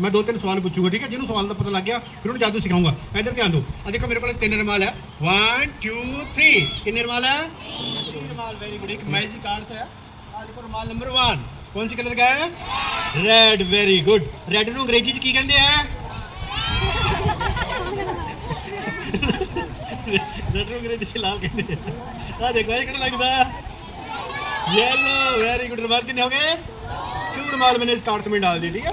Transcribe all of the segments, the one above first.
ਮੈਂ ਦੋ ਤਿੰਨ ਸਵਾਲ ਪੁੱਛੂਗਾ ਠੀਕ ਹੈ ਜਿਹਨੂੰ ਸਵਾਲ ਦਾ ਪਤਾ ਲੱਗ ਗਿਆ ਫਿਰ ਉਹਨੂੰ ਜਾਦੂ ਸਿਖਾਉਂਗਾ ਇੱਧਰ ਧਿਆਨ ਦਿਓ ਆ ਦੇਖੋ ਮੇਰੇ ਕੋਲ ਤਿੰਨ ਰਮਾਲ ਹੈ 1 2 3 ਕਿੰਨੇ ਰਮਾਲ ਹੈ तीन रमाल वेरी गुड एक मैजिक कार्ड्स है ਆ ਦੇਖੋ ਰਮਾਲ ਨੰਬਰ 1 ਕੌਣ ਸੀ ਕਲਰ ਦਾ ਹੈ ਰੈਡ ਵੈਰੀ ਗੁੱਡ ਰੈਡ ਨੂੰ ਅੰਗਰੇਜ਼ੀ ਚ ਕੀ ਕਹਿੰਦੇ ਆ ਰੈਡ ਨੂੰ ਅੰਗਰੇਜ਼ੀ ਚ ਲਾਲ ਕਹਿੰਦੇ ਆ ਆਹ ਦੇਖੋ ਇਹ ਕਿਹੜਾ ਲੱਗਦਾ येलो वेरी गुड रुमाल कितने हो गए क्यों रुमाल मैंने इस कार्ड में डाल दी ठीक है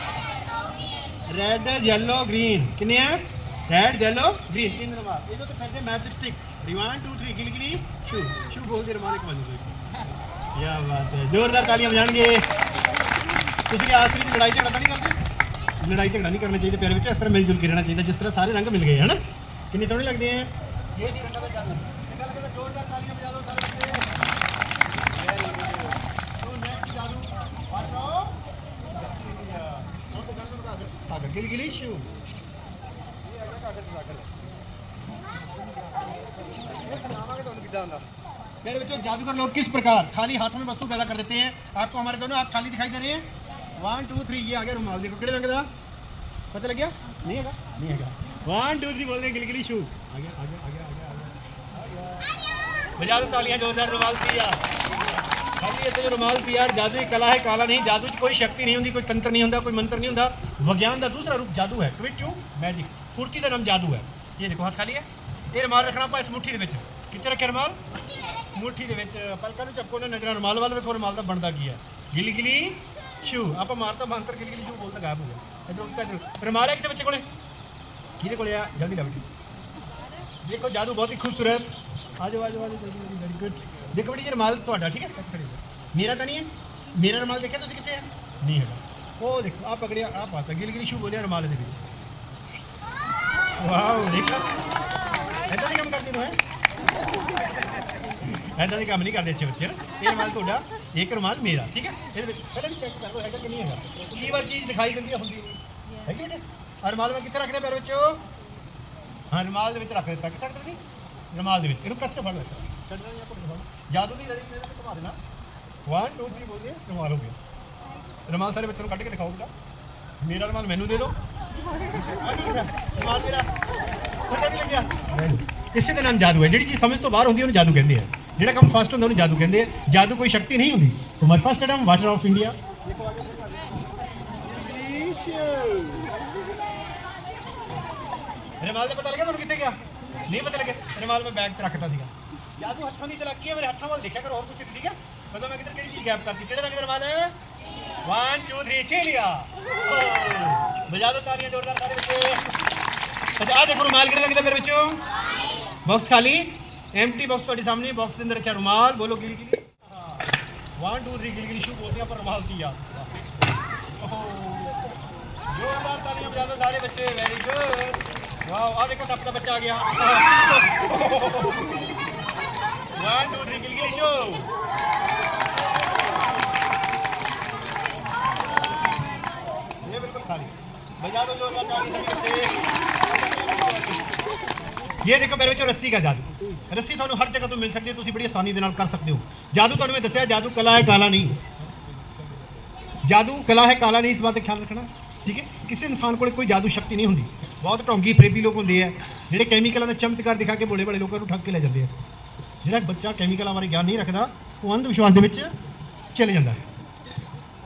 ਰੈੱਡ ਯੈਲੋ ਗ੍ਰੀਨ ਕਿੰਨੇ ਆ ਰੈੱਡ ਯੈਲੋ ਗ੍ਰੀਨ ਤਿੰਨ ਰੁਮਾਲ ਇਹਦੇ ਤੇ ਫਿਰਦੇ ਮੈਜਿਕ ਸਟਿਕ 1 2 3 ਗਿਲ ਗਿਲੀ ਸ਼ੂ ਸ਼ੂ ਬੋਲ ਕੇ ਰੁਮਾਲ ਇੱਕ ਵਾਰ ਦੋ ਕੀ ਬਾਤ ਹੈ ਜ਼ੋਰਦਾਰ ਤਾਲੀਆਂ ਵਜਾਣਗੇ ਤੁਸੀਂ ਆਖਰੀ ਚ ਲੜਾਈ ਝਗੜਾ ਤਾਂ ਨਹੀਂ ਕਰਦੇ ਲੜਾਈ ਝਗੜਾ ਨਹੀਂ ਕਰਨਾ ਚਾਹੀਦਾ ਪਿਆਰ ਵਿੱਚ ਇਸ ਤਰ੍ਹਾਂ ਮਿਲ ਜੁਲ ਕੇ ਰਹਿਣਾ ਚਾਹੀਦਾ ਜਿਸ ਤਰ੍ਹਾਂ ਸਾਰੇ ਰੰਗ ਮਿਲ ਗਏ ਹਨ ਕਿੰਨੇ ਸੋਹਣੇ ਲੱਗਦੇ ਆ ਇਹ ਜੀ ਰੰਗਾਂ ਦਾ ਜਾਦੂ होगा मेरे बच्चों, जादूगर लोग किस प्रकार खाली हाथ में वस्तु पैदा कर देते हैं? आपको हमारे दोनों हाथ खाली दिखाई दे रहे हैं? वन टू थ्री ये आगे रुमाल। देखो कितने रंग का पता लग गया? नहीं हैगा नहीं हैगा वन टू थ्री बोल दें गिलगिली शू आगे आगे आगे आगे आगे बजा दो तालियाँ, जोरदार रुमाल पिया ਖਾਲੀ ਇੱਥੇ ਰੁਮਾਲ ਪਿਆ ਜਾਦੂ ਕਲਾ ਹੈ, ਕਾਲਾ ਨਹੀਂ, ਜਾਦੂ 'ਚ ਕੋਈ ਸ਼ਕਤੀ ਨਹੀਂ ਹੁੰਦੀ, ਕੋਈ ਤੰਤਰ ਨਹੀਂ ਹੁੰਦਾ, ਕੋਈ ਮੰਤਰ ਨਹੀਂ ਹੁੰਦਾ। ਵਿਗਿਆਨ ਦਾ ਦੂਸਰਾ ਰੂਪ ਜਾਦੂ ਹੈ ਕਵਿਟ ਕਿਉਂ ਮੈਜਿਕ ਫੁਰਤੀ ਦਾ ਨਾਮ ਜਾਦੂ ਹੈ। ਇਹ ਦੇਖੋ, ਹੱਥ ਖਾਲੀ ਹੈ। ਇਹ ਰੁਮਾਲ ਰੱਖਣਾ ਆਪਾਂ ਇਸ ਮੁੱਠੀ ਦੇ ਵਿੱਚ। ਕਿੱਥੇ ਰੱਖਿਆ ਰੁਮਾਲ? ਮੁੱਠੀ ਦੇ ਵਿੱਚ। ਪਲਕਾਂ ਨੂੰ ਚੱਕੋ ਨਾ, ਨਜ਼ਰਾਂ ਰੁਮਾਲ ਵੱਲ ਵੇਖੋ, ਰੁਮਾਲ ਦਾ ਬਣਦਾ ਕੀ ਹੈ? ਗਿਲੀ ਗਿਲੀ ਸ਼ੂ। ਆਪਾਂ ਮਾਰਤਾ ਮੰਤਰ ਗਿਲੀ ਗਿਲੀ ਸ਼ੂ ਬੋਲਦਾ ਗਾਇਬ ਹੋ ਗਿਆ। ਇਧਰ ਉੱਤੇ ਰੁਮਾਲ ਹੈ ਕਿਸੇ ਬੱਚੇ ਕੋਲੇ? ਕਿਹਦੇ ਕੋਲੇ ਆ? ਜਲਦੀ ਲਾ ਦੇਖੋ, ਜਾਦੂ ਬਹੁਤ ਹੀ ਖੂਬਸੂਰਤ। ਆਜੋ ਆਜੋ ਆਜੋ ਜਲਦੀ ਵੈਰੀ ਗੁੱਡ ਦੇਖੋ ਬੜੀ ਇਹ ਰੁਮਾਲ ਤੁਹਾਡਾ, ਠੀਕ ਹੈ? ਮੇਰਾ ਤਾਂ ਨਹੀਂ ਹੈ। ਮੇਰਾ ਰੁਮਾਲ ਦੇਖਿਆ ਤੁਸੀਂ ਕਿੱਥੇ ਹੈ ਨਹੀਂ ਹੈਗਾ। ਉਹ ਦੇਖੋ ਆ ਪਕੜਿਆ ਆ ਪਾਤਾ। ਗਿਲ ਗਿਲੀ ਸ਼ੂ ਬੋਲਿਆ ਰੁਮਾਲ ਦੇ ਵਿੱਚ। ਵਾਓ, ਦੇਖੋ। ਐਦਾਂ ਦੇ ਕੰਮ ਕਰਦੇ ਹੋ, ਹੈ? ਐਦਾਂ ਦੇ ਕੰਮ ਨਹੀਂ ਕਰਦੇ ਅੱਛੇ ਬੱਚੇ। ਨਾ ਇਹ ਰੁਮਾਲ ਤੁਹਾਡਾ, ਇੱਕ ਰੁਮਾਲ ਮੇਰਾ, ਠੀਕ ਹੈ? ਇਹਦੇ ਵਿੱਚ ਪਹਿਲਾਂ ਵੀ ਚੈੱਕ ਕਰ ਲਓ, ਹੈਗਾ ਕਿ ਨਹੀਂ ਹੈਗਾ। ਕਈ ਵਾਰ ਚੀਜ਼ ਦਿਖਾਈ ਦਿੰਦੀ ਹੁੰਦੀ। ਨਹੀਂ ਹੈਗੀ ਬੇਟੇ? ਆਹ ਰੁਮਾਲ ਮੈਂ ਕਿੱਥੇ ਰੱਖਣਾ ਪੈਰ ਵਿੱਚੋਂ? ਹਾਂ, ਰੁਮਾਲ ਦੇ ਵਿੱਚ ਰੱਖ ਦਿੱਤਾ। ਕਿੱਥੇ ਰੱਖਣਾ ਨਹੀਂ ਰੁਮਾਲ ਦੇ ਵਿੱਚ। ਇਹਨੂੰ ਕੱਸ ਕੇ ਫੜ ਲੈ। ਚੜਨਾ ਜਾਦੂ ਦੇ ਨਾਮ ਜਾਦੂ ਹੈ। ਜਿਹੜੀ ਚੀਜ਼ ਸਮਝ ਤੋਂ ਬਾਹਰ ਹੁੰਦੀ ਉਹਨੂੰ ਜਾਦੂ ਕਹਿੰਦੇ ਆ। ਜਿਹੜਾ ਕੰਮ ਫਾਸਟ ਹੁੰਦਾ ਉਹਨੂੰ ਜਾਦੂ ਕਹਿੰਦੇ ਆ। ਜਾਦੂ ਕੋਈ ਸ਼ਕਤੀ ਨਹੀਂ ਹੁੰਦੀ। So my first item water of India ਰਮਾਲ ਦਾ ਪਤਾ ਲੱਗਿਆ ਤੁਹਾਨੂੰ ਕਿੱਥੇ ਗਿਆ? ਨਹੀਂ ਪਤਾ ਲੱਗਿਆ। ਰਮਾਲ ਮੈਂ ਬੈਗ 'ਚ ਰੱਖਦਾ ਸੀਗਾ। ਜਾਦੂ ਹੱਥਾਂ ਦੀ ਤੇ ਲੱਗੀ ਹੈ ਮੇਰੇ ਹੱਥਾਂ ਵੱਲ ਦੇਖਿਆ ਕਰੋ ਹੋਰ ਕੁਝ ਠੀਕ ਹੈ ਪਤਾ ਮੈਂ ਕਿੱਧਰ ਕਿਹੜੀ ਚੀਜ਼ ਗੈਪ ਕਰਤੀ ਕਿਹੜੇ ਰੰਗ ਦਾ ਰਮਾਲ ਹੈ 1 2 3 ਛੇ ਲਿਆ ਬਜਾ ਦੋ ਤਾਲੀਆਂ ਜ਼ੋਰਦਾਰ ਸਾਰੇ ਬੱਚੇ ਅੱਛਾ ਆ ਦੇਖੋ ਰੁਮਾਲ ਕਿਹੜੇ ਰੰਗ ਦਾ ਮੇਰੇ ਵਿੱਚੋਂ ਬਾਕਸ ਖਾਲੀ ਐਮਟੀ ਬਾਕਸ ਤੁਹਾਡੇ ਸਾਹਮਣੇ ਬਾਕਸ ਦੇ ਅੰਦਰ ਰੱਖਿਆ ਰੁਮਾਲ ਬੋਲੋ ਗਿਲੀ ਗਿਲੀ 1 2 3 ਗਿਲੀ ਗਿਲੀ ਸ਼ੂ ਬੋਲਦੇ ਆ ਪਰ ਰੁਮਾਲ ਦੀ ਯਾਦ ਜ਼ੋਰਦਾਰ ਤਾਲੀਆਂ ਬਜਾ ਦਿਓ ਸਾਰੇ ਬੱਚੇ ਵੈਰੀ ਗੁੱਡ ਵਾਓ ਆ ਦੇਖੋ ਸਭ ਦਾ ਬੱਚਾ ਆ ਗਿਆ 1 2 3 ਗਿਲੀ ਗਿਲੀ ਸ਼ੂ ये बिल्कुल खाली बजा दो जोरदार ताली सभी बच्चे ਇਹ ਦੇਖੋ ਮੇਰੇ ਵਿੱਚ ਰੱਸੀ ਦਾ ਜਾਦੂ ਰੱਸੀ ਤੁਹਾਨੂੰ ਹਰ ਜਗ੍ਹਾ ਤੋਂ ਮਿਲ ਸਕਦੀ ਹੈ ਤੁਸੀਂ ਬੜੀ ਆਸਾਨੀ ਦੇ ਨਾਲ ਕਰ ਸਕਦੇ ਹੋ ਜਾਦੂ ਤੁਹਾਨੂੰ ਮੈਂ ਦੱਸਿਆ ਜਾਦੂ ਕਲਾ ਹੈ ਕਾਲਾ ਨਹੀਂ ਜਾਦੂ ਕਲਾ ਹੈ ਕਾਲਾ ਨਹੀਂ ਇਸ ਬਾਤ ਦਾ ਖਿਆਲ ਰੱਖਣਾ ਠੀਕ ਹੈ ਕਿਸੇ ਇਨਸਾਨ ਕੋਲ ਕੋਈ ਜਾਦੂ ਸ਼ਕਤੀ ਨਹੀਂ ਹੁੰਦੀ ਬਹੁਤ ਢੋਂਗੀ ਫਰੇਬੀ ਲੋਕ ਹੁੰਦੇ ਆ ਜਿਹੜੇ ਕੈਮੀਕਲਾਂ ਦਾ ਚਮਤਕਾਰ ਦਿਖਾ ਕੇ ਬੋਲੇ ਬੜੇ ਲੋਕਾਂ ਨੂੰ ਠੱਗ ਕੇ ਲੈ ਜਾਂਦੇ ਆ ਜਿਹੜਾ ਬੱਚਾ ਕੈਮੀਕਲਾਂ ਬਾਰੇ ਗਿਆਨ ਨਹੀਂ ਰੱਖਦਾ, ਉਹ ਅੰਧ ਵਿਸ਼ਵਾਸ ਦੇ ਵਿੱਚ ਚਲੇ ਜਾਂਦਾ। ਹੈ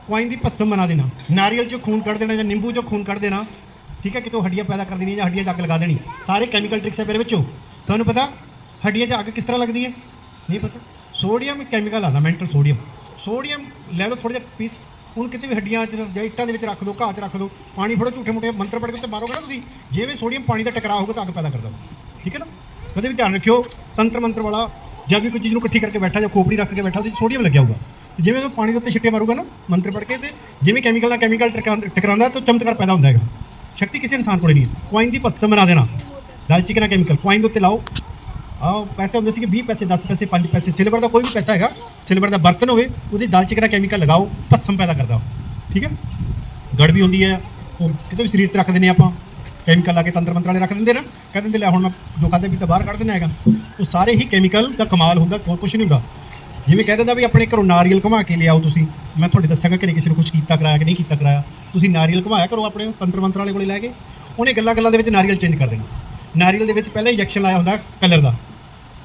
ਕੁਆਇਨ ਦੀ ਭਸਮ ਬਣਾ ਦੇਣਾ। ਨਾਰੀਅਲ ਚੋਂ ਖੂਨ ਕੱਢ ਦੇਣਾ ਜਾਂ ਨਿੰਬੂ ਚੋਂ ਖੂਨ ਕੱਢ ਦੇਣਾ, ਠੀਕ ਹੈ, ਕਿਤੋਂ ਹੱਡੀਆਂ ਪੈਦਾ ਕਰ ਦੇਣੀਆਂ ਜਾਂ ਹੱਡੀਆਂ 'ਚ ਅੱਗ ਲਗਾ ਦੇਣੀ। ਸਾਰੇ ਕੈਮੀਕਲ ਟ੍ਰਿਕਸ ਹੈ ਮੇਰੇ ਵਿੱਚੋਂ। ਤੁਹਾਨੂੰ ਪਤਾ, ਹੱਡੀਆਂ 'ਚ ਅੱਗ ਕਿਸ ਤਰ੍ਹਾਂ ਲੱਗਦੀ ਹੈ? ਨਹੀਂ ਪਤਾ। ਸੋਡੀਅਮ ਕੈਮੀਕਲ ਆਦਾ ਮੈਂਟਲ ਸੋਡੀਅਮ ਸੋਡੀਅਮ ਲੈ ਲਓ ਥੋੜਾ ਜਿਹਾ ਪੀਸ ਹੁਣ ਕਿਤੇ ਵੀ ਹੱਡੀਆਂ 'ਚ ਜਾਂ ਇੱਟਾਂ ਦੇ ਵਿੱਚ ਰੱਖ ਦਿਓ ਘਾਹ 'ਚ ਰੱਖ ਦਿਓ ਪਾਣੀ ਫੜੋ ਝੂਠੇ ਮੋਟੇ ਮੰਤਰ ਪੜ੍ਹ ਕੇ ਤੇ ਮਾਰੋਗੇ ਨਾ ਤੁਸੀਂ, ਜਿਵੇਂ ਸੋਡੀਅਮ ਪਾਣੀ ਦਾ ਟਕਰਾਅ ਹੋਊਗਾ ਤਾਂ ਅੱਗ ਪੈਦਾ ਕਰ ਉਹ। ਠੀਕ ਹੈ ਨਾ? ਕਦੇ ਵੀ ਧਿਆਨ ਰੱਖਿਓ, ਤੰਤਰ ਮੰਤਰ ਵਾਲਾ, ਜਾਂ ਵੀ ਕੋਈ ਚੀਜ਼ ਨੂੰ ਇਕੱਠੀ ਕਰਕੇ ਬੈਠਾ, ਜਾਂ ਖੋਪੜੀ ਰੱਖ ਕੇ ਬੈਠਾ, ਉਹਦੇ 'ਚ ਸੋਡੀਅਮ ਲੱਗਿਆ ਹੋਊਗਾ। ਜਿਵੇਂ ਉਹ ਪਾਣੀ ਦੇ ਉੱਤੇ ਛਿੱਟੇ ਮਾਰੂਗਾ ਨਾ, ਮੰਤਰ ਪੜ੍ਹ ਕੇ, ਤੇ ਜਿਵੇਂ ਕੈਮੀਕਲ ਨਾਲ ਕੈਮੀਕਲ ਟਕਰਾਉਂਦਾ ਤਾਂ ਚਮਤਕਾਰ ਪੈਦਾ ਹੁੰਦਾ ਹੈਗਾ। ਸ਼ਕਤੀ ਕਿਸੇ ਇਨਸਾਨ ਕੋਲ ਨਹੀਂ ਹੈ। ਕੋਇਨ ਦੀ ਭਸਮ ਬਣਾ ਦੇਣਾ। ਦਾਲਚੀਨੀ ਦਾ ਕੈਮੀਕਲ ਕੋਇਨ ਦੇ ਉੱਤੇ ਲਾਓ। ਆਹ ਪੈਸੇ ਹੁੰਦੇ ਸੀ ਕਿ 20 ਪੈਸੇ 10 ਪੈਸੇ 5 ਪੈਸੇ ਸਿਲਵਰ ਦਾ ਕੋਈ ਵੀ ਪੈਸਾ ਹੈਗਾ ਸਿਲਵਰ ਦਾ ਬਰਤਨ ਹੋਵੇ, ਉਹਦੀ ਦਾਲਚੀਨੀ ਦਾ ਕੈਮੀਕਲ ਲਗਾਓ ਭਸਮ ਪੈਦਾ ਕਰਦਾ। ਠੀਕ ਹੈ? ਗੜ ਵੀ ਹੁੰਦੀ ਹੈ, ਉਹ ਕਿਤੇ ਵੀ ਸਰੀਰ ਤੇ ਰੱਖ ਦਿੰਦੇ ਆਪਾਂ। ਕੈਮੀਕਲ ਲਾ ਕੇ ਤੰਤਰ ਮੰਤਰ ਵਾਲੇ ਰੱਖ ਦਿੰਦੇ ਨਾ। ਕਹਿ ਦਿੰਦੇ, ਲੈ ਹੁਣ ਮੈਂ ਜੋ ਖਾਦੇ ਵੀ ਤਾਂ ਬਾਹਰ ਕੱਢ ਦਿੰਦਾ ਹੈਗਾ। ਉਹ ਸਾਰੇ ਹੀ ਕੈਮੀਕਲ ਦਾ ਕਮਾਲ ਹੁੰਦਾ, ਹੋਰ ਕੁਝ ਨਹੀਂ ਹੁੰਦਾ। ਜਿਵੇਂ ਕਹਿ ਦਿੰਦਾ ਵੀ ਆਪਣੇ ਘਰੋਂ ਨਾਰੀਅਲ ਘੁਮਾ ਕੇ ਲਿਆਓ ਤੁਸੀਂ। ਮੈਂ ਤੁਹਾਡੇ ਦੱਸਾਂਗਾ ਕਿ ਕਿਸੇ ਨੂੰ ਕੁਝ ਕੀਤਾ ਕਰਾਇਆ ਕਿ ਨਹੀਂ ਕੀਤਾ ਕਰਾਇਆ। ਤੁਸੀਂ ਨਾਰੀਅਲ ਘੁਮਾਇਆ ਕਰੋ ਆਪਣੇ ਤੰਤਰ ਮੰਤਰ ਵਾਲੇ ਕੋਲੇ ਲੈ ਕੇ। ਉਹਨੇ ਗੱਲਾਂ ਗੱਲਾਂ ਦੇ ਵਿੱਚ ਨਾਰੀਅਲ ਚੇਂਜ ਕਰ ਦੇਣਾ। ਨਾਰੀਅਲ ਦੇ ਵਿੱਚ ਪਹਿਲਾਂ ਇੰਜੈਕਸ਼ਨ ਲਾਇਆ ਹੁੰਦਾ ਕਲਰ ਦਾ।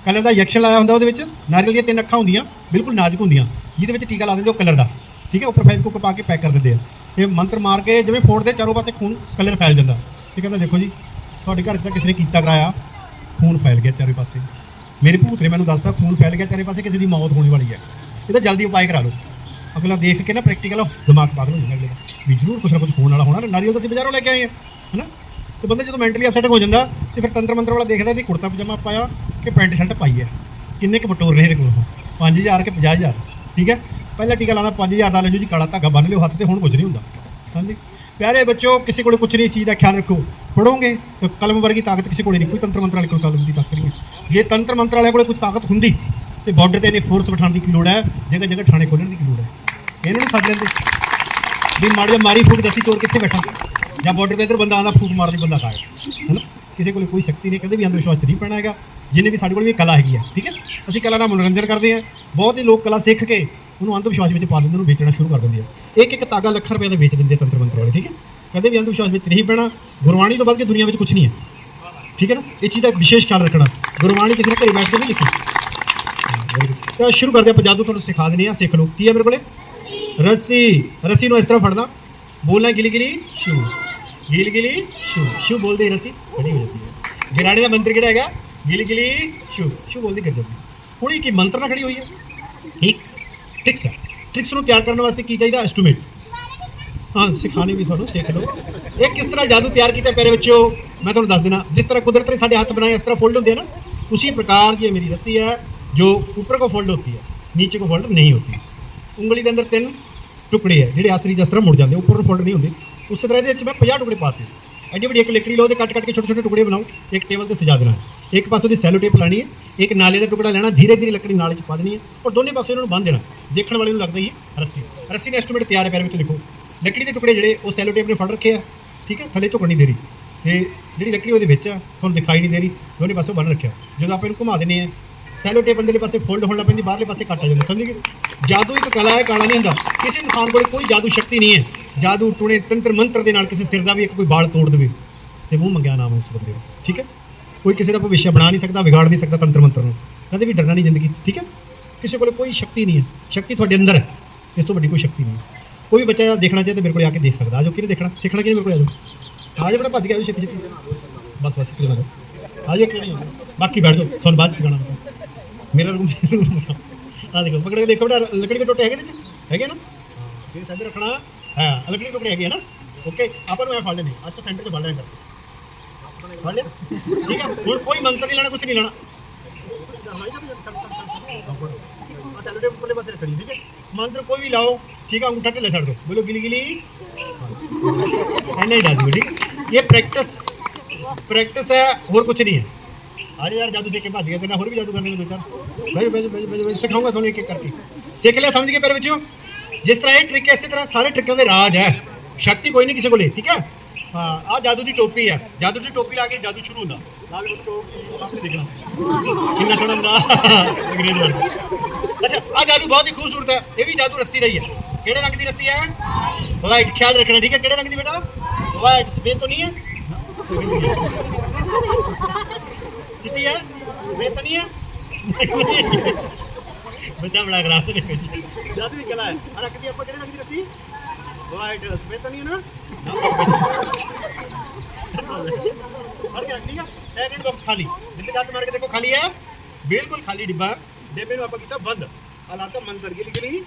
ਕਲਰ ਦਾ ਇੰਜੈਕਸ਼ਨ ਲਾਇਆ ਹੁੰਦਾ, ਉਹਦੇ ਵਿੱਚ ਨਾਰੀਅਲ ਦੀਆਂ ਤਿੰਨ ਅੱਖਾਂ ਹੁੰਦੀਆਂ, ਬਿਲਕੁਲ ਨਾਜ਼ੁਕ ਹੁੰਦੀਆਂ। ਜਿਹਦੇ ਵਿੱਚ ਟੀਕਾ ਲਾ ਦਿੰਦੇ ਉਹ ਕਲਰ ਦਾ। ਠੀਕ ਹੈ, ਉੱਪਰ ਫੈਬਿਕ ਪਾ ਕੇ ਪੈਕ ਕਰ ਦਿੰਦੇ ਆ। ਇਹ ਮੰਤਰ ਮਾਰ ਕੇ ਜਿਵੇਂ ਫੋੜਦੇ, ਚਾਰੋਂ ਪਾਸੇ ਖੂਨ ਕਲਰ ਫੈਲ ਜਾਂਦਾ। ਇਹ ਕਹਿੰਦਾ, ਦੇਖੋ ਜੀ, ਤੁਹਾਡੇ ਘਰ 'ਚ ਤਾਂ ਕਿਸੇ ਨੇ ਕੀਤਾ ਕਰਾਇਆ। ਖੂਨ ਫੈਲ ਗਿਆ ਚਾਰੇ ਪਾਸੇ। ਮੇਰੇ ਭੂਤ ਨੇ ਮੈਨੂੰ ਦੱਸਤਾ, ਖੂਨ ਫੈਲ ਗਿਆ ਚਾਰੇ ਪਾਸੇ, ਕਿਸੇ ਦੀ ਮੌਤ ਹੋਣ ਵਾਲੀ ਹੈ। ਇਹਦਾ ਜਲਦੀ ਉਪਾਅ ਕਰਾ ਲਓ। ਅਗਲਾ ਦੇਖ ਕੇ ਨਾ ਪ੍ਰੈਕਟੀਕਲ ਦਿਮਾਗ ਪਾਗਲ ਹੋ ਜਾਂਦਾ ਅਗਲੇ ਦਾ। ਵੀ ਜ਼ਰੂਰ ਕੁਛ ਨਾ ਕੁਛ ਹੋਣ ਵਾਲਾ ਹੋਣਾ ਨਾ। ਨਾਰੀਅਲ ਤਾਂ ਅਸੀਂ ਬਾਜ਼ਾਰੋਂ ਲੈ ਕੇ ਆਏ ਹਾਂ ਹਨਾ? ਤੇ ਬੰਦੇ ਜਦੋਂ ਮੈਂਟਲੀ ਅਪਸੈਟ ਹੋ ਜਾਂਦਾ, ਤੇ ਫਿਰ ਤੰਤਰ ਮੰਤਰ ਵਾਲਾ ਦੇਖਦਾ ਇਹਦੀ ਕੁੜਤਾ ਪਜਾਮਾ ਪਾਇਆ ਕਿ ਪੈਂਟ ਸ਼ਰਟ ਪਾਈ ਹੈ। ਕਿੰਨੇ ਕੁ ਬਟੋਰ ਰਹੇ ਇਹਦੇ ਕੋਲ 5000 ਕਿ 50000 ਠੀਕ ਹੈ? ਪਹਿਲਾ ਟੀਕਾ ਲਾਣਾ 5000 ਦਾ ਲੈ ਜਾਓ ਜੀ, ਕਾਲਾ ਧਾਗਾ ਬੰਨ ਲਿਓ, ਹੱਥ ਤੇ ਹੁਣ ਕੁਝ ਨਹੀਂ ਹੁੰਦਾ। ਹਾਂਜੀ? ਪਿਆਰੇ ਬੱਚੋ, ਕਿਸੇ ਕੋਲ ਕੁਝ ਨਹੀਂ, ਇਸ ਚੀਜ਼ ਦਾ ਖਿਆਲ ਰੱਖੋ। ਪੜੋਗੇ ਤਾਂ ਕਲਮ ਵਰਗੀ ਤਾਕਤ ਕਿਸੇ ਕੋਲ ਨਹੀਂ, ਕੋਈ ਤੰਤਰ ਮੰਤਰ ਵਾਲੇ ਕੋਲ ਕਲਮ ਦੀ ਤਾਕਤ ਨਹੀਂ ਜੇ ਤੰਤਰ ਮੰਤਰ ਵਾਲੇ ਕੋਲੇ ਕੋਈ ਤਾਕਤ ਹੁੰਦੀ, ਤੇ ਬਾਰਡਰ ਤੇ ਇਹਨੇ ਫੋਰਸ ਬਿਠਾਉਣ ਦੀ ਕੀ ਲੋੜ ਹੈ? ਜਗ੍ਹਾ ਜਗ੍ਹਾ ਥਾਣੇ ਖੋਲਣ ਦੀ ਕੀ ਲੋੜ ਹੈ? ਇਹਨਾਂ ਨੂੰ ਫੜ ਲੈਂਦੇ। ਵੀ ਮਾੜੀ ਮਾਰੀ ਫੂਕ ਦੱਸੀ ਚੋਰ ਕਿੱਥੇ ਬੈਠਾ? ਜਾਂ ਬਾਰਡਰ ਤੇ ਇੱਧਰ ਬੰਦਾ ਆਉਂਦਾ, ਫੂਕ ਮਾਰਦੀ, ਬੰਦਾ ਖਾਏ ਹੈਨਾ? ਕਿਸੇ ਕੋਲ ਕੋਈ ਸ਼ਕਤੀ ਨਹੀਂ, ਕਹਿੰਦੇ ਵੀ ਅੰਧ ਵਿਸ਼ਵਾਸ 'ਚ ਨਹੀਂ ਪੈਣਾ ਹੈਗਾ। ਜਿੰਨੇ ਵੀ ਸਾਡੇ ਕੋਲ ਵੀ ਕਲਾ ਹੈਗੀ ਆ, ਠੀਕ ਹੈ? ਅਸੀਂ ਕਲਾ ਦਾ ਮਨੋਰੰਜਨ ਕਰਦੇ ਆ ਬਹੁਤ ਹੀ ਲੋਕ ਕਲਾ ਸਿੱਖ ਕੇ ਉਹਨੂੰ ਅੰਧ ਵਿਸ਼ਵਾਸ ਵਿੱਚ ਪਾ ਦਿੰਦੇ ਉਹਨੂੰ ਵੇਚਣਾ ਸ਼ੁਰੂ ਕਰ ਦਿੰਦੇ ਆ। ਇੱਕ ਇੱਕ ਤਾਗਾ ਲੱਖ ਰੁਪਏ ਦਾ ਵੇਚ ਦਿੰਦੇ ਆ ਤੰਤਰ ਮੰਤਰ ਵਾਲੇ, ਠੀਕ ਹੈ? ਕਹਿੰਦੇ ਵੀ ਅੰਧ ਵਿਸ਼ਵਾਸ ਵਿੱਚ ਨਹੀਂ ਪੈਣਾ। ਗੁਰਬਾਣੀ ਤੋਂ ਵੱਧ ਕੇ ਦੁਨੀਆ ਵਿੱਚ ਕੁਝ ਨਹੀਂ ਹੈ। ਠੀਕ ਹੈ ਨਾ? ਇਹ ਚੀਜ਼ ਦਾ ਵਿਸ਼ੇਸ਼ ਖਿਆਲ ਰੱਖਣਾ। ਗੁਰਬਾਣੀ ਕਿਸੇ ਨੇ ਘਰੇ ਬੈਠ ਕੇ ਨਹੀਂ ਲਿਖੀ। ਤਾਂ ਸ਼ੁਰੂ ਕਰਦੇ ਆਪਾਂ ਜਾਦੂ ਤੁਹਾਨੂੰ ਸਿਖਾ ਦਿੰਦੇ ਆ ਸਿੱਖ ਲਓ। ਕੀ ਹੈ ਮੇਰੇ ਕੋਲੇ? ਰੱਸੀ। ਰੱਸੀ ਨੂੰ ਇਸ ਤਰ੍ਹਾਂ ਫੜਨਾ। ਬੋਲਣਾ ਗਿਲੀ ਗਿਲੀ ਸ਼ੁਰੂ। ਗਿਲੀ ਗਿਲੀ ਸ਼ੂ ਸ਼ੂ ਬੋਲਦੇ ਹੀ ਰੱਸੀ ਖੜੀ ਹੋ ਜਾਂਦੀ ਹੈ ਗਿਰਾਣੇ ਦਾ ਮੰਤਰ ਕਿਹੜਾ ਹੈਗਾ ਗਿਲੀ ਗਿਲੀ ਸ਼ੂ ਸ਼ੂ ਬੋਲਦੀ ਕਰ ਜਾਂਦੀ ਹੁਣ ਇਹ ਕੀ ਮੰਤਰ ਨਾਲ ਖੜੀ ਹੋਈ ਹੈ ਇੱਕ ਟ੍ਰਿਕਸ ਹੈ ਟ੍ਰਿਕਸ ਨੂੰ ਤਿਆਰ ਕਰਨ ਵਾਸਤੇ ਕੀ ਚਾਹੀਦਾ ਇੰਸਟਰੂਮੈਂਟ ਹਾਂ ਸਿਖਾਣੇ ਵੀ ਤੁਹਾਨੂੰ ਸਿੱਖ ਲਓ ਇਹ ਕਿਸ ਤਰ੍ਹਾਂ ਜਾਦੂ ਤਿਆਰ ਕੀਤਾ ਪਿਆਰੇ ਬੱਚਿਓ ਮੈਂ ਤੁਹਾਨੂੰ ਦੱਸ ਦੇਣਾ ਜਿਸ ਤਰ੍ਹਾਂ ਕੁਦਰਤ ਨੇ ਸਾਡੇ ਹੱਥ ਬਣਾਏ ਇਸ ਤਰ੍ਹਾਂ ਫੋਲਡ ਹੁੰਦੇ ਆ ना उसी प्रकार ये मेरी रस्सी है जो ऊपर को फोल्ड होती है नीचे को फोल्ड नहीं होती ਉਂਗਲੀ ਦੇ ਅੰਦਰ ਤਿੰਨ ਟੁਕੜੇ ਹੈ ਜਿਹੜੇ ਆਖਰੀ ਜਿਸ ਤਰ੍ਹਾਂ ਮੁੜ ਜਾਂਦੇ ਉੱਪਰ ਨੂੰ ਫੋਲਡ ਨਹੀਂ ਹੁੰਦੇ ਉਸੇ ਤਰ੍ਹਾਂ ਇਹਦੇ ਵਿੱਚ ਮੈਂ 50 ਟੁਕੜੇ ਪਾਤੇ ਐਡੀ ਵੱਡੀ ਇੱਕ ਲੱਕੜੀ ਲਓ ਤੇ ਕੱਟ ਕੱਟ ਕੇ ਛੋਟੇ ਛੋਟੇ ਟੁਕੜੇ ਬਣਾਓ ਇੱਕ ਟੇਬਲ ਤੇ ਸਜਾ ਦੇਣਾ ਇੱਕ ਪਾਸੇ ਦੀ ਸੈਲੋ ਟੇਪ ਲਾਣੀ ਹੈ ਇੱਕ ਨਾਲੇ ਦਾ ਟੁਕੜਾ ਲੈਣਾ ਧੀਰੇ ਧੀਰੇ ਲੱਕੜੀ ਨਾਲੇ 'ਚ ਪਾ ਦੇਣੀ ਹੈ ਔਰ ਦੋਨੇ ਪਾਸੇ ਇਹਨਾਂ ਨੂੰ ਬੰਨ੍ਹ ਦੇਣਾ ਦੇਖਣ ਵਾਲੇ ਨੂੰ ਲੱਗਦਾ ਹੀ ਹੈ ਰੱਸੀ ਰੱਸੀ ਦਾ ਐਸਟੀਮੇਟ ਤਿਆਰ ਹੈ ਪੈਰ ਵਿੱਚ ਲਿਖੋ ਲੱਕੜੀ ਦੇ ਟੁਕੜੇ ਜਿਹੜੇ ਉਹ ਸੈਲੋ ਟੇਪ ਨੇ ਫੜ ਰੱਖੇ ਆ ਠੀਕ ਹੈ ਥੱਲੇ ਝੁਕਣ ਨਹੀਂ ਦੇ ਰਹੀ ਤੇ ਜਿਹੜੀ ਲੱਕੜੀ ਉਹਦੇ ਵਿੱਚ ਆ ਤੁਹਾਨੂੰ ਦਿਖਾਈ ਨਹੀਂ ਦੇ ਰਹੀ ਦੋਨੇ ਪਾਸੇ ਬੰਨ ਰੱਖਿਆ ਜਦੋਂ ਆਪਾਂ ਇਹਨੂੰ ਘੁਮਾ ਦਿੰਦੇ ਆ ਸੈਲੋ ਟੇਪ ਅੰਦਰਲੇ ਪਾਸੇ ਫੋਲਡ ਹੋਣ ਲੱਗ ਪੈਂਦੀ ਬਾਹਰਲੇ ਪਾਸੇ ਕੱਟ ਆ ਜਾਂਦਾ ਸਮਝ ਗਏ ਜਾਦੂ ਇੱਕ ਕਲਾ ਹੈ ਕਾਲਾ ਨਹੀਂ ਹੁੰਦਾ ਕਿਸੇ ਇਨਸਾਨ ਕੋਲ ਕੋਈ ਜਾਦੂ ਸ਼ਕਤੀ ਨਹੀਂ ਹੈ ਜਾਦੂ ਟੂਣੇ ਤੰਤਰ ਮੰਤਰ ਦੇ ਨਾਲ ਕਿਸੇ ਸਿਰ ਦਾ ਵੀ ਇੱਕ ਕੋਈ ਬਾਲ ਤੋੜ ਦੇਵੇ ਤੇ ਮੂੰਹ ਮੰਗਿਆ ਨਾਮ ਉਸ ਬੰਦੇ ਦਾ ਠੀਕ ਹੈ? ਕੋਈ ਕਿਸੇ ਦਾ ਭਵਿੱਖ ਬਣਾ ਨਹੀਂ ਸਕਦਾ, ਵਿਗਾੜ ਨਹੀਂ ਸਕਦਾ ਤੰਤਰ ਮੰਤਰ ਨੂੰ। ਕਦੇ ਵੀ ਡਰਨਾ ਨਹੀਂ ਜ਼ਿੰਦਗੀ 'ਚ, ਠੀਕ ਹੈ? ਕਿਸੇ ਕੋਲ ਕੋਈ ਸ਼ਕਤੀ ਨਹੀਂ ਹੈ। ਸ਼ਕਤੀ ਤੁਹਾਡੇ ਅੰਦਰ ਹੈ। ਇਸ ਤੋਂ ਵੱਡੀ ਕੋਈ ਸ਼ਕਤੀ ਨਹੀਂ ਹੈ। ਕੋਈ ਵੀ ਬੱਚਾ ਦੇਖਣਾ ਚਾਹੇ ਤਾਂ ਮੇਰੇ ਕੋਲ ਆ ਕੇ ਦੇਖ ਸਕਦਾ। ਆਜੋ ਕਿਹਨੇ ਦੇਖਣਾ? ਸਿੱਖਣਾ ਕਿਹਨੇ ਮੇਰੇ ਕੋਲ? ਆਜੋ ਆਜੋ ਬੜਾ ਭੱਜ ਗਿਆ ਛੇਤੀ ਛੇਤੀ। ਬਸ ਬਸ ਇੱਕ ਜਣਾ ਆਜੋ ਕਿਹਨੇ ਬਾਕੀ ਬੈਠ ਜਾਓ। ਤੁਹਾਨੂੰ ਬਾਅਦ ਚ ਸਿਖਾਣਾ ਮੇਰਾ ਰੂਮ ਰੂਮ ਆ ਦੇਖੋ, ਪਕੜ ਕੇ ਦੇਖੋ, ਬੇਟਾ, ਲੱਕੜੀ ਦੇ ਟੋਟੇ ਹੈਗੇ ਇਹਦੇ ਚ ਹੈਗੇ ਨਾ? ਇਹ ਸਾਈਡ ਰੱਖਣਾ। ਹਾਂ ਲੱਕੜੀ ਦੇ ਹੈਗੇ ਨਾ? ਓਕੇ ਆਪਾਂ ਨੂੰ ਐ ਫੜ ਲੈਣੇ ਅੱਜ ਸੈਂਟਰ 'ਚ ਫੜ ਲੈਣਾ ਫੜ ਲਿਆ? ਠੀਕ ਹੈ ਹੁਣ ਕੋਈ ਮੰਤਰ ਨਹੀਂ ਲੈਣਾ ਕੁਝ ਨਹੀਂ ਲੈਣਾ। ਮੰਤਰ ਕੋਈ ਵੀ ਲਾਓ, ਠੀਕ ਹੈ ਅੰਗੂਠਾ ਢਿੱਲਾ ਛੱਡ ਦਿਓ ਬੋਲੋ, ਗਿਲੀ ਗਿਲੀ। ਐਨਾ ਹੀ ਦੱਸ ਦਿਓ, ਠੀਕ? ਇਹ ਪ੍ਰੈਕਟਿਸ ਪ੍ਰੈਕਟਿਸ ਹੈ, ਹੋਰ ਕੁਝ ਨਹੀਂ ਹੈ। ਅੱਜ ਯਾਰ, ਜਾਦੂ ਸਿੱਖ ਕੇ ਭੱਜ ਗਿਆ ਤੇ ਨਾ ਹੋਰ ਵੀ ਜਾਦੂ ਕਰਨੇ ਨੂੰ ਦੋ ਚਾਰ। ਬਈ ਬਈ ਬਈ ਬਈ ਬਈ ਸਿਖਾਉਂਗਾ ਤੁਹਾਨੂੰ ਇੱਕ ਇੱਕ ਕਰਕੇ। ਸਿੱਖ ਲਿਆ ਜਿਸ ਤਰ੍ਹਾਂ ਇਹ ਟ੍ਰਿਕ ਇਸੇ ਤਰ੍ਹਾਂ ਸਾਰੇ ਟ੍ਰਿਕਾਂ ਦੇ ਰਾਜ ਹੈ। ਸ਼ਕਤੀ ਕੋਈ ਨਹੀਂ ਕਿਸੇ ਕੋਲੇ, ਠੀਕ ਹੈ? ਹਾਂ ਆ ਜਾਦੂ ਦੀ ਟੋਪੀ ਹੈ। ਜਾਦੂ ਦੀ ਟੋਪੀ ਲਾ ਕੇ ਜਾਦੂ ਸ਼ੁਰੂ ਹੁੰਦਾ। ਲਾ ਕੇ ਟੋਪੀ, ਸਾਹਮਣੇ ਦੇਖਣਾ। ਕਿੰਨਾ ਸੋਹਣਾ ਹੁੰਦਾ। ਅੰਗਰੇਜ਼ ਵਰਗਾ। ਅੱਛਾ ਆ ਜਾਦੂ ਬਹੁਤ ਹੀ ਖੂਬਸੂਰਤ ਹੈ। ਇਹ ਵੀ ਜਾਦੂ ਰੱਸੀ ਦਾ ਹੀ ਹੈ। ਕਿਹੜੇ ਰੰਗ ਦੀ ਰੱਸੀ ਹੈ? ਵਾਈਟ। ਖਿਆਲ ਰੱਖਣਾ, ਠੀਕ ਹੈ? ਕਿਹੜੇ ਰੰਗ ਦੀ ਬੇਟਾ? ਵਾਈਟ। ਸਫੇਦ ਤਾਂ ਨਹੀਂ ਹੈ? ਚਿੱਟੀ ਹੈ? ਸਫੇਦ ਤਾਂ ਨਹੀਂ ਹੈ? ਬੱਚਾ ਬੜਾ ਖਰਾਬ ਹੈ ਦੇਖੋ ਜੀ ਜਾਦੂ ਦੀ ਕਲਾ ਹੈ। ਆ ਰੱਖਦੀ ਆਪਾਂ ਕਿਹੜੇ ਰੰਗ ਦੀ ਰੱਸੀ? ਵਾਈਟ ਸਫੇਦ ਨਹੀਂ ਹੈ ਨਾ? ਫੜ ਕੇ ਰੱਖ ਹੈ ਸੈਕਿੰਡ ਬਾਕਸ ਖਾਲੀ। ਡਿੱਬੇ ਜੱਟ ਮਾਰ ਕੇ ਦੇਖੋ ਖਾਲੀ ਹੈ। ਬਿਲਕੁਲ ਖਾਲੀ ਡਿੱਬਾ। ਡਿੱਬੇ ਨੂੰ ਆਪਾਂ ਕੀਤਾ ਬੰਦ। ਹਾਲਾਂਕਿ ਮੰਤਰ ਗਿਲੀ ਗਿਲੀ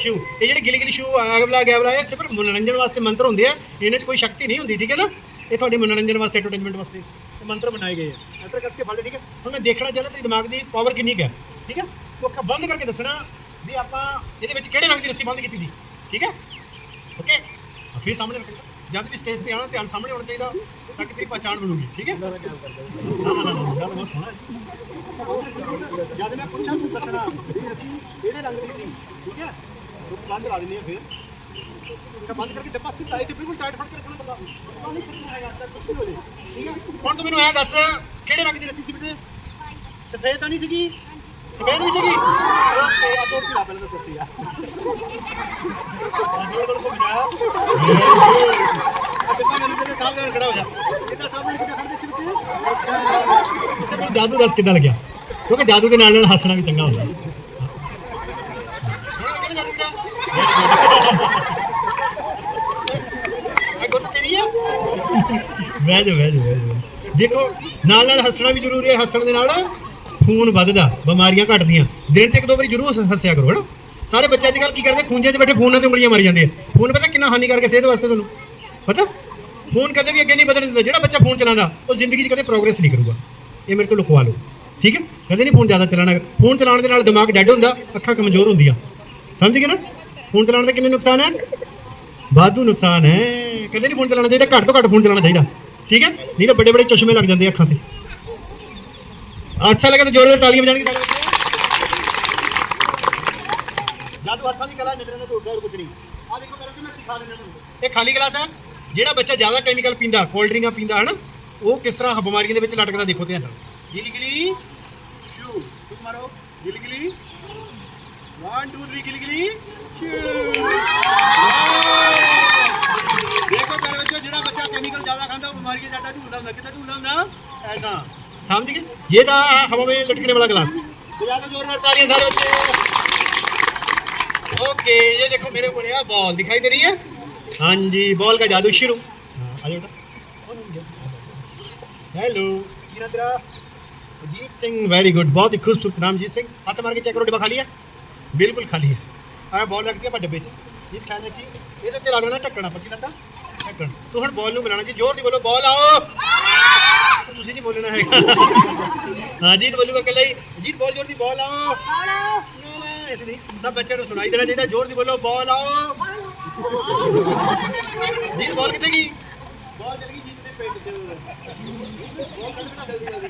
ਸ਼ੂ। ਇਹ ਜਿਹੜੇ ਗਿਲੀ ਗਿਲੀ ਸ਼ੂ ਅਗਲਾ ਗੈਵਲਾ ਇਹ ਸਿਰਫ ਮਨੋਰੰਜਨ ਵਾਸਤੇ ਮੰਤਰ ਹੁੰਦੇ ਆ। ਇਹਨਾਂ 'ਚ ਕੋਈ ਸ਼ਕਤੀ ਨਹੀਂ ਹੁੰਦੀ ਠੀਕ ਹੈ ਨਾ? ਇਹ ਤੁਹਾਡੇ ਮਨੋਰੰਜਨ ਵਾਸਤੇ ਐਂਟਰਟੇਨਮੈਂਟ ਵਾਸਤੇ ਮੰਤਰ ਬਣਾਏ ਗਏ ਆ। ਇੱਧਰ ਕੱਸ ਕੇ ਫੜ ਲੈ ਠੀਕ ਹੈ? ਹੁਣ ਮੈਂ ਦੇਖਣਾ ਚਾਹੁੰਦਾ ਤੇਰੇ ਦਿਮਾਗ ਦੀ ਪਾਵਰ ਕਿੰਨੀ ਹੈ ਠੀਕ ਹੈ? ਉਹ ਅੱਖਾਂ ਬੰਦ ਕਰਕੇ ਦੱਸਣਾ ਵੀ ਆਪਾਂ ਇਹਦੇ ਵਿੱਚ ਕਿਹੜੇ ਰੰਗ ਦੀ ਰੱਸੀ ਬੰਦ ਕੀਤੀ ਸੀ? ਠੀਕ ਹੈ? ਓਕੇ ਫਿਰ ਸਾਹਮਣੇ ਰੱਖਣਾ। ਜਦ ਵੀ ਸਟੇਜ ਤੇ ਆਣਾ ਧਿਆਨ ਸਾਹਮਣੇ ਹੋਣਾ ਚਾਹੀਦਾ ਤਾਂ ਕਿ ਤੇਰੀ ਪਛਾਣ ਬਣੂਗੀ ਠੀਕ ਹੈ? ਨਾ, ਨਾ, ਨਾ, ਨਾ, ਗੱਲ ਬਹੁਤ ਸੋਹਣਾ ਹੈ। ਜਦ ਮੈਂ ਪੁੱਛਾਂ ਤੂੰ ਦੱਸਣਾ ਇਹ ਰੱਖੀ ਕਿਹੜੇ ਰੰਗ ਦੀ ਸੀ? ਠੀਕ ਹੈ? ਤੂੰ ਬੰਦ ਕਰਾ ਦਿੰਦੀ ਆ ਫਿਰ। ਤਾਂ ਬੰਦ ਕਰਕੇ ਡੱਬਾ ਸਿੱਧਾ ਇੱਥੇ ਬਿਲਕੁਲ ਟਾਈਟ ਫੜ ਕੇ ਰੱਖਣਾ ਪੱਲਾ ਪੱਲਾ ਨਹੀਂ ਖਿੱਚਣਾ ਹੈਗਾ ਤਾਂ ਕੁਝ ਹੋ ਜੇ ਠੀਕ ਹੈ? ਹੁਣ ਤੂੰ ਮੈਨੂੰ ਇਹ ਦੱਸ ਕਿਹੜੇ ਰੰਗ ਦੀ ਰੱਸੀ ਸੀ ਬੇਟੇ? ਸਫੇਦ ਤਾਂ ਨਹੀਂ ਸੀਗੀ? ਸਫੇਦ ਵੀ ਸੀਗੀ ਓਕੇ ਆ ਤੋਂ ਪਿਲਾ ਪਹਿਲਾਂ ਸੁੱਤੀ ਆ ਆਹ ਕੋਲ ਕੋ ਗਿਆ ਕਿੱਦਾਂ ਮੈਨੂੰ ਕਿਤੇ ਸਾਹਮਣੇ ਖੜਾ ਹੋ ਜਾ ਸਿੱਧਾ ਸਾਹਮਣੇ ਕਿੱਦਾਂ ਖੜਦੇ ਚ ਵਿੱਚ ਮੈਨੂੰ ਜਾਦੂ ਦੱਸ ਕਿੱਦਾਂ ਲੱਗਿਆ? ਕਿਉਂਕਿ ਜਾਦੂ ਦੇ ਨਾਲ ਨਾਲ ਹੱਸਣਾ ਵੀ ਚੰਗਾ ਹੁੰਦਾ। ਹਾਂ ਕਿਹੜਾ ਜਾਦੂ ਦੇਖੋ, ਨਾਲ ਨਾਲ ਹੱਸਣਾ ਵੀ ਜ਼ਰੂਰੀ ਹੈ, ਹੱਸਣ ਦੇ ਨਾਲ। ਖੂਨ ਵੱਧਦਾ, ਬਿਮਾਰੀਆਂ ਘਟਦੀਆਂ। ਦਿਨ 'ਚ ਇੱਕ ਦੋ ਵਾਰੀ ਜ਼ਰੂਰ ਹੱਸਿਆ ਕਰੋ, ਹਨਾ? ਸਾਰੇ ਬੱਚੇ ਅੱਜ ਕੱਲ੍ਹ ਕੀ ਕਰਦੇ? ਖੂੰਜੇ 'ਚ ਬੈਠੇ, ਫੋਨਾਂ ਤੇ ਉਂਗਲੀਆਂ ਮਾਰੀ ਜਾਂਦੇ ਆ। ਫੋਨ ਪਤਾ ਕਿੰਨਾ ਹਾਨੀ ਕਰਕੇ ਸਿਹਤ ਵਾਸਤੇ ਤੁਹਾਨੂੰ? ਪਤਾ? ਫੋਨ ਕਦੇ ਵੀ ਅੱਗੇ ਨਹੀਂ ਵਧਣ ਦਿੰਦਾ। ਜਿਹੜਾ ਬੱਚਾ ਫੋਨ ਚਲਾਉਂਦਾ, ਉਹ ਜ਼ਿੰਦਗੀ 'ਚ ਕਦੇ ਪ੍ਰੋਗਰੈਸ ਨਹੀਂ ਕਰੂਗਾ। ਇਹ ਮੇਰੇ ਕੋਲ ਲੁਕਵਾ ਲਓ। ਠੀਕ ਹੈ? ਕਦੇ ਨਹੀਂ ਫੋਨ ਜ਼ਿਆਦਾ ਚਲਾਉਣਾ ਫੋਨ ਚਲਾਉਣ ਦੇ ਨਾਲ ਦਿਮਾਗ ਡੈਡ ਹੁੰਦਾ, ਅੱਖਾਂ ਕਮਜ਼ੋਰ ਹੁੰਦੀਆਂ। ਸਮਝ ਗਏ ਨਾ? ਫੋਨ ਚਲਾਉਣ ਦੇ ਕਿੰਨੇ ਨੁਕਸਾਨ ਹੈ? ਵਾਧੂ ਨੁਕਸਾਨ ਹੈ। ਕਦੇ ਨਹੀਂ ਫੋਨ ਚਲਾਉਣਾ ਚਾਹੀਦਾ, ਘੱਟ ਤੋਂ ਘੱਟ ਫੋਨ ਚਲਾਉਣਾ ਚਾਹੀਦਾ। ਠੀਕ ਹੈ? ਨਹੀਂ ਤਾਂ ਵੱਡੇ ਵੱਡੇ ਚਸ਼ਮੇ ਲੱਗ ਜਾਂਦੇ ਅੱਖਾਂ ਤੇ। ਅੱਛਾ ਲੱਗਾ ਤਾਂ ਜ਼ੋਰਦਾਰ ਤਾਲੀਆਂ ਵਜਾਣਗੇ ਜਾਦੂ ਹੱਥਾਂ ਦੀ ਕਲਾ ਨਜ਼ਰਾਂ ਦਾ ਤੋਂ ਉੱਡਾ ਕੁਝ ਨਹੀਂ। ਆ ਦੇਖੋ ਮੇਰੇ ਕਿ ਮੈਂ ਸਿਖਾ ਦਿੰਦਾ ਤੁਹਾਨੂੰ। ਇਹ ਖਾਲੀ ਗਲਾਸ ਹੈ। ਜਿਹੜਾ ਬੱਚਾ ਜ਼ਿਆਦਾ ਕੈਮੀਕਲ ਪੀਂਦਾ ਕੋਲਡ ਡਰਿੰਕਾਂ ਪੀਂਦਾ, ਹਨਾ, ਉਹ ਕਿਸ ਤਰ੍ਹਾਂ ਬਿਮਾਰੀਆਂ ਦੇ ਵਿੱਚ ਲਟਕਦਾ ਦੇਖੋ ਧਿਆਨ ਨਾਲ। ਗਿਲੀ ਗਿਲੀ, ਸ਼ੂ ਤੁਮ ਮਾਰੋ। ਗਿਲੀ ਗਿਲੀ। 1 2 3 ਗਿਲੀ ਗਿਲੀ, ਸ਼ੂ। ये था हवा में लटकने वाला ग्लास। तो ओके, ये देखो मेरे बॉल दिखाई दे रही है। हाँ जी, बॉल का जादू शुरू। हाँ, हेलो सिंह वेरी गुड बहुत ही खूबसूरत नाम जीत सिंह। हाथ मार के चेक खाली है बिल्कुल खाली है। हाँ, बॉल रख दिया डब्बे ये तो तेरा तू हम बॉल में जी, ज़ोर नहीं बोलो, बॉल आओ। ਤਾਂ ਤੁਸੀਂ ਨਹੀਂ ਬੋਲਣਾ ਹੈਗਾ। ਹਾਂ ਬੋਲੂਗਾ ਕੱਲਾ ਹੀ। ਜੀਤ ਬੋਲ ਜੋਰ ਦੀ ਬੋਲ ਆਓ। ਨਾ ਨਾ ਇਸ ਲਈ ਸਭ ਬੱਚਿਆਂ ਨੂੰ ਸੁਣਾਈ ਦੇਣਾ ਚਾਹੀਦਾ। ਜੋਰ ਦੀ ਬੋਲੋ ਬੋਲ ਆਓ। ਜੀਤ ਬੋਲ ਕਿੱਥੇ ਗਈ? ਬੋਲ ਚਲ ਗਈ ਜੀਤ ਦੇ ਤੇ ਬੋਲ ਕੱਢ ਕੇ ਜਲਦੀ ਜਲਦੀ।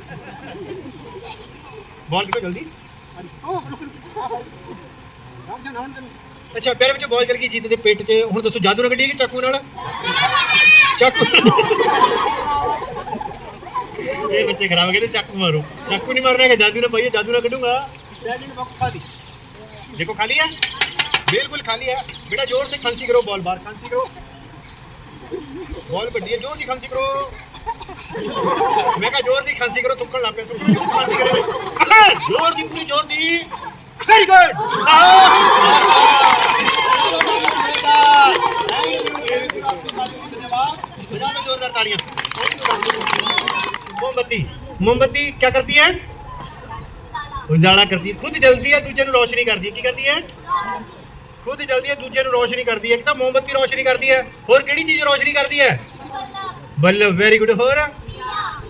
ਬੋਲ ਕਿੱਥੇ ਜਲਦੀ? ਅੱਛਾ ਪੈਰ ਵਿੱਚ ਬੋਲ ਚਲ ਗਈ ਜੀਤ ਦੇ ਪੇਟ 'ਚ। ਹੁਣ ਦੱਸੋ ਜਾਦੂ ਨਾਲ ਕੱਢੀ ਕਿ ਚਾਕੂ ਨਾਲ? ਚਾਕੂ। ਇਹ ਬੱਚੇ ਖਰਾਬ ਹੋ ਗਏ ਤੇ ਚਾਕੂ ਮਾਰੋ ਚਾਕੂ ਨਹੀਂ ਮਾਰਨਾ ਹੈ ਜਾਦੂ ਨਾਲ ਪਾਈਏ ਜਾਦੂ ਨਾਲ ਕੱਢੂੰਗਾ सेकंड बॉक्स खाली देखो खाली है बिल्कुल खाली है बेटा जोर से खांसी करो बॉल बाहर खांसी करो बॉल बढ़ी है जोर की खांसी करो मैं कहा जोर की खांसी करो तुक्कड़ ला पे तुम खांसी करे जोर की पूरी जोर दी वेरी गुड मोमबत्ती मोमबत्ती क्या करती है ਉਜਾਲਾ ਕਰਦੀ ਹੈ ਖੁਦ ਜਲਦੀ ਹੈ ਦੂਜੇ ਨੂੰ ਰੋਸ਼ਨੀ ਕਰਦੀ ਹੈ ਕੀ ਕਰਦੀ ਹੈ ਖੁਦ ਜਲਦੀ ਹੈ ਦੂਜੇ ਨੂੰ ਰੋਸ਼ਨੀ ਕਰਦੀ ਹੈ ਇੱਕ ਤਾਂ ਮੋਮਬੱਤੀ ਰੋਸ਼ਨੀ ਕਰਦੀ ਹੈ ਹੋਰ ਕਿਹੜੀ ਚੀਜ਼ ਰੋਸ਼ਨੀ ਕਰਦੀ ਹੈ ਬੱਲਬ ਵੈਰੀ ਗੁੱਡ ਹੋਰ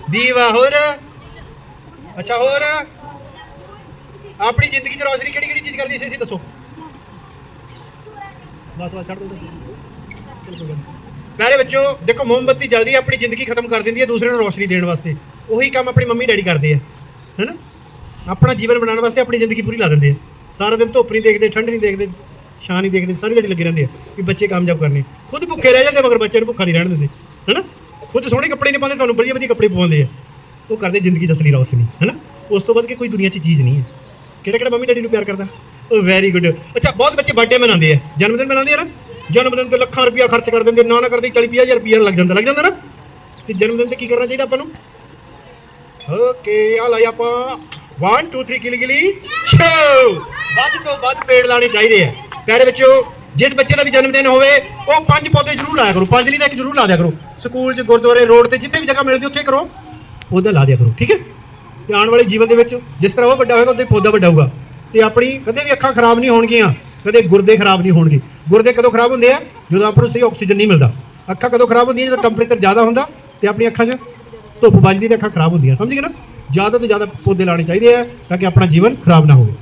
ਦੀਵਾ ਹੋਰ ਅੱਛਾ ਹੋਰ ਆਪਣੀ ਜ਼ਿੰਦਗੀ 'ਚ ਰੋਸ਼ਨੀ ਕਿਹੜੀ ਕਿਹੜੀ ਚੀਜ਼ ਕਰਦੀ ਸੀ ਸੀ ਦੱਸੋ ਬਸ ਬਸ ਛੱਡ ਦੋ ਪਿਆਰੇ ਬੱਚੋ ਦੇਖੋ ਮੋਮਬੱਤੀ ਜਲਦੀ ਆਪਣੀ ਜ਼ਿੰਦਗੀ ਖਤਮ ਕਰ ਦਿੰਦੀ ਹੈ ਦੂਸਰੇ ਨੂੰ ਰੋਸ਼ਨੀ ਦੇਣ ਵਾਸਤੇ ਉਹੀ ਕੰਮ ਆਪਣੀ ਮੰਮੀ ਡੈਡੀ ਕਰਦੇ ਆ, ਹੈਨਾ? ਆਪਣਾ ਜੀਵਨ ਬਣਾਉਣ ਵਾਸਤੇ ਆਪਣੀ ਜ਼ਿੰਦਗੀ ਪੂਰੀ ਲਾ ਦਿੰਦੇ ਆ। ਸਾਰਾ ਦਿਨ ਧੁੱਪ ਨਹੀਂ ਦੇਖਦੇ, ਠੰਡ ਨਹੀਂ ਦੇਖਦੇ, ਛਾਂ ਨਹੀਂ ਦੇਖਦੇ, ਸਾਰੀ ਦਿਹਾੜੀ ਲੱਗੇ ਰਹਿੰਦੇ ਆ ਵੀ ਬੱਚੇ ਕਾਮਯਾਬ ਕਰਨੇ। ਖੁਦ ਭੁੱਖੇ ਰਹਿ ਜਾਂਦੇ ਮਗਰ ਬੱਚੇ ਨੂੰ ਭੁੱਖਾ ਨਹੀਂ ਰਹਿਣ ਦਿੰਦੇ, ਹੈਨਾ? ਖੁਦ ਸੋਹਣੇ ਕੱਪੜੇ ਨਹੀਂ ਪਾਉਂਦੇ, ਤੁਹਾਨੂੰ ਵਧੀਆ ਵਧੀਆ ਕੱਪੜੇ ਪਵਾਉਂਦੇ ਆ। ਉਹ ਕਰਦੇ ਜ਼ਿੰਦਗੀ ਚ ਅਸਲੀ ਰੌਸ ਰੌਸ਼ਨੀ, ਹੈਨਾ? ਉਸ ਤੋਂ ਬਾਅਦ ਕਿ ਕੋਈ ਦੁਨੀਆ 'ਚ ਚੀਜ਼ ਨਹੀਂ ਹੈ। ਕਿਹੜਾ ਕਿਹੜਾ ਮੰਮੀ ਡੈਡੀ ਨੂੰ ਪਿਆਰ ਕਰਦਾ? ਉਹ ਵੈਰੀ ਗੁੱਡ ਅੱਛਾ, ਬਹੁਤ ਬੱਚੇ ਬਰਥਡੇ ਮਨਾਉਂਦੇ ਆ। ਜਨਮ ਦਿਨ ਮਨਾਉਂਦੇ ਆ ਨਾ? ਜਨਮ ਦਿਨ ਤੇ ਲੱਖਾਂ ਰੁਪਇਆ ਖਰਚ ਕਰ ਦਿੰਦੇ, ਨਾ ਨਾ ਕਰਦੇ 40 ਹਜ਼ਾਰ ਰੁਪਇਆ ਲੱਗ ਜਾਂਦਾ ਲੱਗ ਜਾਂਦਾ ਨਾ? ਤੇ ਜਨਮ ਦਿਨ ਤੇ ਕੀ ਕਰਨਾ ਚਾਹੀਦਾ ਆਪਾਂ ਨੂੰ? ਓਕੇ, ਆ ਲਈ ਆਪਾਂ। 1 2 3 ਗਿਲੀ ਗਿਲੀ। ਸ਼ੋ ਵੱਧ ਤੋਂ ਵੱਧ ਪੇੜ ਲਾਣੇ ਚਾਹੀਦੇ ਆ। ਪਿਆਰੇ ਬੱਚਿਓ, ਜਿਸ ਬੱਚੇ ਦਾ ਵੀ ਜਨਮ ਦਿਨ ਹੋਵੇ, ਉਹ ਪੰਜ ਪੌਦੇ ਜ਼ਰੂਰ ਲਾਇਆ ਕਰੋ। ਪੰਜ ਨਹੀਂ ਤਾਂ ਇੱਕ ਜ਼ਰੂਰ ਲਾ ਦਿਆ ਕਰੋ। ਸਕੂਲ 'ਚ, ਗੁਰਦੁਆਰੇ, ਰੋਡ ਤੇ ਜਿੱਥੇ ਵੀ ਜਗ੍ਹਾ ਮਿਲਦੀ, ਉੱਥੇ ਕਰੋ। ਪੌਦਾ ਲਾ ਦਿਆ ਕਰੋ, ਠੀਕ ਹੈ? ਤੇ ਆਉਣ ਵਾਲੇ ਜੀਵਨ ਦੇ ਵਿੱਚ, ਜਿਸ ਤਰ੍ਹਾਂ ਉਹ ਵੱਡਾ ਹੋਏਗਾ ਉਹਦੇ ਪੌਦਾ ਵੱਡਾ ਹੋਊਗਾ ਤੇ ਆਪਣੀ ਕਦੇ ਵੀ ਅੱਖਾਂ ਖਰਾਬ ਨਹੀਂ ਹੋਣਗੀਆਂ, ਕਦੇ ਗੁਰਦੇ ਖਰਾਬ ਨਹੀਂ ਹੋਣਗੇ। ਗੁਰਦੇ ਕਦੋਂ ਖਰਾਬ ਹੁੰਦੇ ਆ? ਜਦੋਂ ਆਪਾਂ ਨੂੰ ਸਹੀ ਆਕਸੀਜਨ ਨਹੀਂ ਮਿਲਦਾ। ਅੱਖਾਂ ਕਦੋਂ ਖਰਾਬ ਹੁੰਦੀਆਂ? ਜਦੋਂ ਟੈਂਪਰੇਚਰ ਜ਼ਿਆਦਾ ਹੁੰਦਾ, ਤੇ ਆਪਣੀ ਅੱਖਾਂ 'ਚ ਧੁੱਪ ਵੱਜਦੀ ਤੇ ਅੱਖਾਂ ਖਰਾਬ ਹੁੰਦੀਆਂ। ਸਮਝ ਗਏ ਨਾ? ਜ਼ਿਆਦਾ ਤੋਂ ਜ਼ਿਆਦਾ ਪੌਦੇ ਲਾਣੇ ਚਾਹੀਦੇ ਆ ਤਾਂ ਕਿ ਆਪਣਾ ਜੀਵਨ ਖਰਾਬ ਨਾ ਹੋਵੇ।